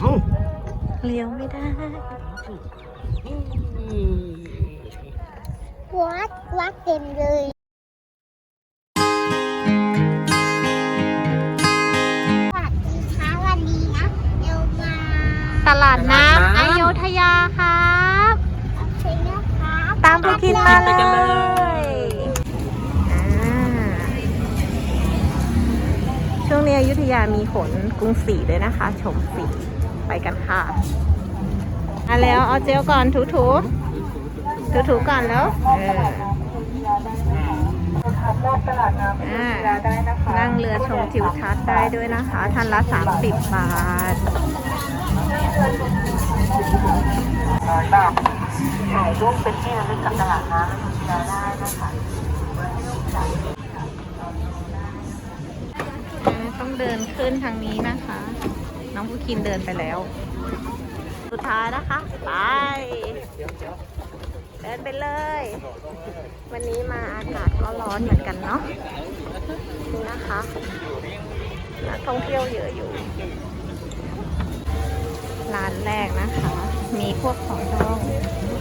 เอ้าเลี้ยวไม่ได้ วัดวัดเต็มเลยสวัสดีค่ะวันนี้นะเดี๋ยวมาตลาดน้ำอโยธยาครับเพลงนะคะตามผู้คิดมาเลยอ่าช่วงนี้อยุธยามีขนกรุงศรีด้วยนะคะ ชมฟรี ไปกันค่ะมาแล้วเอาเจลก่อนถูถูถูถูๆก่อนแล้วเอออ่านั่งเรือชมทิวทัศน์ได้ด้วยนะคะท่านละ 30 บาทถ่ายรูปเป็นที่ระลึกกับตลาดน้ำอยุธยาได้นะคะต้องเดินขึ้นทางนี้นะคะ น้องผู้คินเดินไปแล้ว สุดท้ายนะคะ ไป เดินไปเลย วันนี้มาอากาศก็ร้อนเหมือนกันเนาะนี่นะคะนักท่องเที่ยวเยอะอยู่ ร้านแรกนะคะ มีพวกของดอง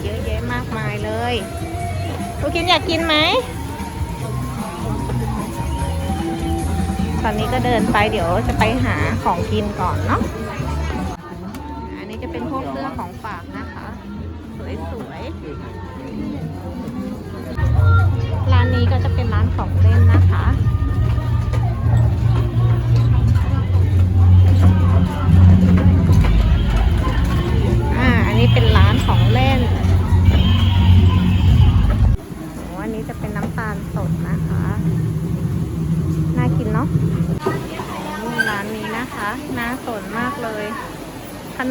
เยอะแยะมากมายเลยลูกกินอยากกินไหม ตอนนี้ก็เดินไปเดี๋ยวจะไปหาของกินก่อนเนาะ อันนี้จะเป็นพวกเสื้อของฝากนะคะ สวยๆ ร้านนี้ก็จะเป็นร้านของเล่น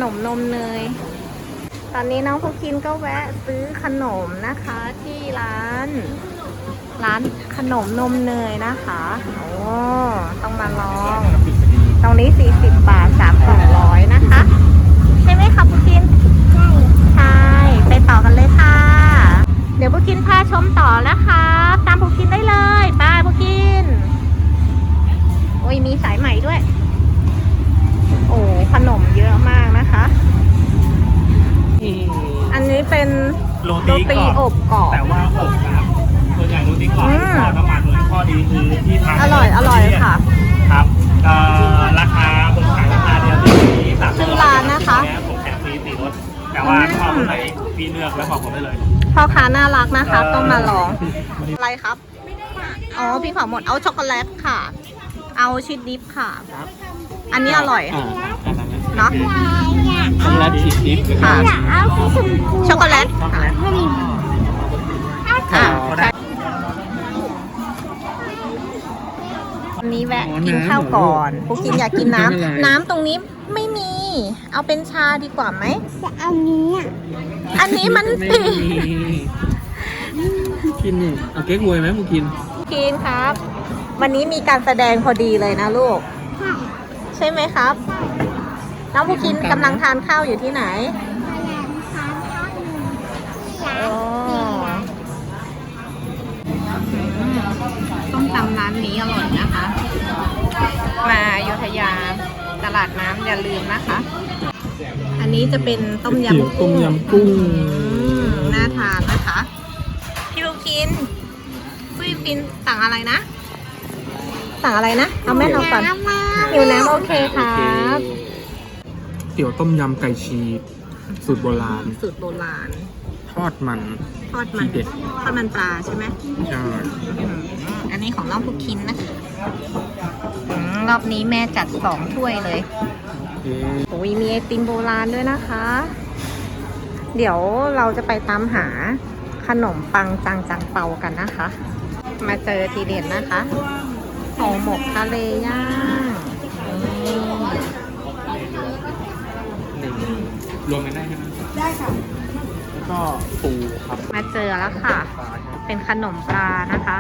นมนมเนย ตอนนี้น้องพุกินก็แวะซื้อขนมนะคะที่ร้าน ร้านขนมนมเนยนะคะ โอ้ ต้องมาลอง ตรงนี้ 40 บาท3กล่อง โรโรตีตีกรออบบกรอบ แต่ว่าอบนะครับส่วนใหญ่โรตีกรอบอืม ทอดน้ำมันเลยข้อดีคือที่ทำอร่อย อร่อยค่ะ ครับเอ่อราคาผมขายราคาเดียวที่สามชื่อร้านนะคะ ผมแถมฟรีสี่รสแต่ว่าชอบรสไหนพี่เลือกแล้วบอกผมได้เลย พ่อค้าน่ารักนะคะเอ่อต้องมาลอง อะไรครับ อ๋อ พี่ขอหมด เอาช็อกโกแลตค่ะ เอาชีสดิฟค่ะครับอันนี้อร่อย อ่าอันนั้นนะ เนาะยายอยากช็อกโกแลตชีสดิฟค่ะอยากเอาสีชมพูช็อกโกแลตช็อกโกค่ะแลตอ่าเขาได้วันนี้แวะกินข้าวก่อนพวกกินอยากกินน้ำน้ำตรงนี้ไม่มี เอาเป็นชาดีกว่าไหมจะเอานี้อะอันนี้มันไม่ผิดมีกินนี่เอาเก๊กฮวยไหมมึงกินกินครับ วันนี้มีการแสดงพอดีเลยนะลูก ใช่ใช่ไหมครับ น้องผู้กินกำลังทานข้าวอยู่ที่ไหนพยายามทานข้าวหนึ่งที่ร้าโอ้นต้มตำร้านนี้อร่อยนะคะ มาอยุธยาตลาดน้ำอย่าลืมนะคะ อันนี้จะเป็นต้มเตี๋ยวยำต้กุ้มงยำกุ้งอืมน่าทานนะคะ พี่ลูกคินพี่ลูกคินสั่งอะไรนะ สั่งอะไรนะ เอาแม่เอาก่อนน้ำมาหิวน้ำโอเคครับเตี๋ยวต้มยำไก่ชีสสูตรโบราณ สูตรโบราณ ทอดมันทอดมันทีเด็ดทอดมันปลาใช่ไหมใช่อืมอันนี้ของน้องพุกคินนะคะอืมรอบนี้แม่จัดสองถ้วยเลยเอ๊ะโอ้ยมีไอติมโบราณด้วยนะคะ เดี๋ยวเราจะไปตามหาขนมปังจังจังเปากันนะคะ มาเจอทีเด็ดนะคะห่อหมกทะเลย่างนี่ หนึ่ง รวมกันได้ใช่ไหมได้ค่ะ แล้วก็ปูครับมาเจอแล้วค่ะ ปลาใช่ไหมเป็นขนมปลานะคะ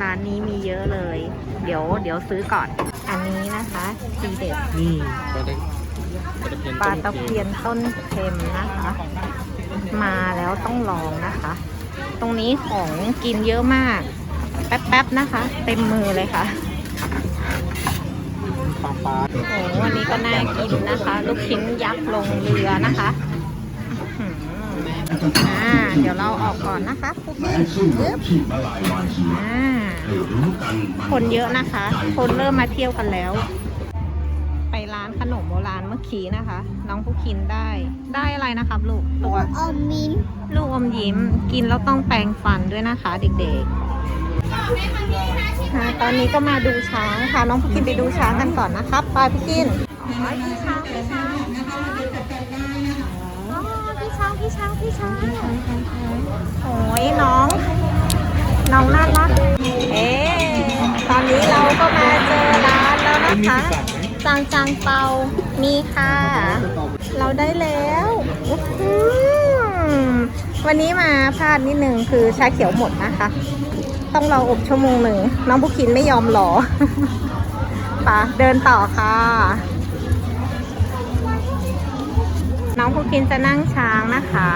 ร้านนี้มีเยอะเลย เดี๋ยวเดี๋ยวซื้อก่อน อันนี้นะคะทีเด็ดนี่ปลาตะเพียนปลาตะเพียนต้นเค็มนะคะ มาแล้วต้องลองนะคะ ตรงนี้ของกินเยอะมาก แป๊บๆนะคะ เต็มมือเลยค่ะ ปลาปลาโอ้โหวันนี้ก็น่ากินนะคะ ลูกชิ้นยักษ์ลงเรือนะคะอื้อหืออ่าเดี๋ยวเราออกก่อนนะคะปุ๊บปึ๊บอ่าคนเยอะนะคะ คนเริ่มมาเที่ยวกันแล้ว ไปร้านขนมโบราณเมื่อกี้นะคะ น้องผู้คินได้ได้อะไรนะครับ ลูกตัวอมมิ้นลูกอมยิ้ม กินแล้วต้องแปรงฟันด้วยนะคะ เด็กๆ ค่ะตอนนี้ก็มาดูช้างค่ะ น้องผู้กินไปดูช้างกันก่อนนะครับไปพี่กินอ๋อพี่ช้างพี่ช้างอ๋อพี่ช้างพี่ช้างพี่ช้างโอ้ยน้อง น้องน่ารักเอ๊ตอนนี้เราก็มาเจอร้านแล้วนะคะจางจางเปามีค่ะ เราได้แล้ว วันนี้มาพลาดนิดนึงคือชาเขียวหมดนะคะ ต้องรออบชั่วโมงหนึ่งน้องบุคินไม่ยอมรอปะเดินต่อค่ะ น้องบุคินจะนั่งช้างนะคะ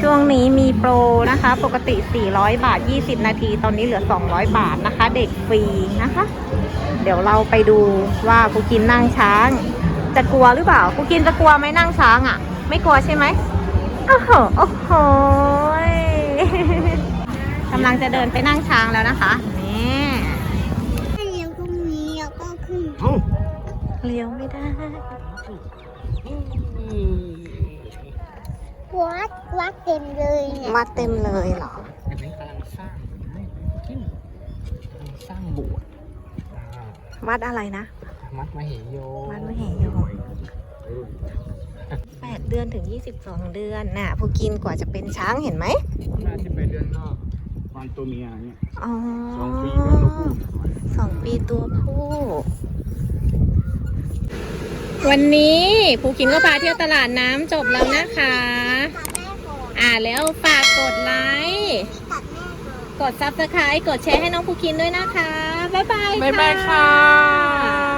ช่วงนี้มีโปรนะคะ ปกติ 400 บาท 20 นาที ตอนนี้เหลือ 200 บาทนะคะ เด็กฟรีนะคะ เดี๋ยวเราไปดูว่าปูกินนั่งช้าง จะกลัวหรือเปล่าปูกินจะกลัวไหมนั่งช้างอะ ไม่กลัวใช่ไหม โอ้โห โอ้โหยกำลังจะเดินไปนั่งช้างแล้วนะคะนี่ถ้าเลี้ยวตรงนี้แล้วก็ขึ้นเอ้าเลี้ยวไม่ได้ วัดวัดเต็มเลยเนี่ยมาเต็มเลยเหรออันนี้กำลังสร้างให้กินกำลังสร้างโบสถ์อ่าวัดอะไรนะมัดมาเหโยวัดมเหโยแป ดเดือนถึง 22 เดือนน่ะผู้กินกว่าจะเป็นช้างเห็นไหมแม่ที่ไปเดือนก็วันตัวเมียเนี่ยอ๋อสองปีก็ตัวผู้สองปีตัวผู้ วันนี้ผู้กินก็พาเที่ยวตลาดน้ำจบแล้วนะคะกับแม่ก่อนอ่าแล้วฝากกดไลค์กับแม่ก่อนกดซับสไครต์กดแชร์ให้น้องผู้กินด้วยนะคะ บ๊ายบายบ๊ายบายค่ะ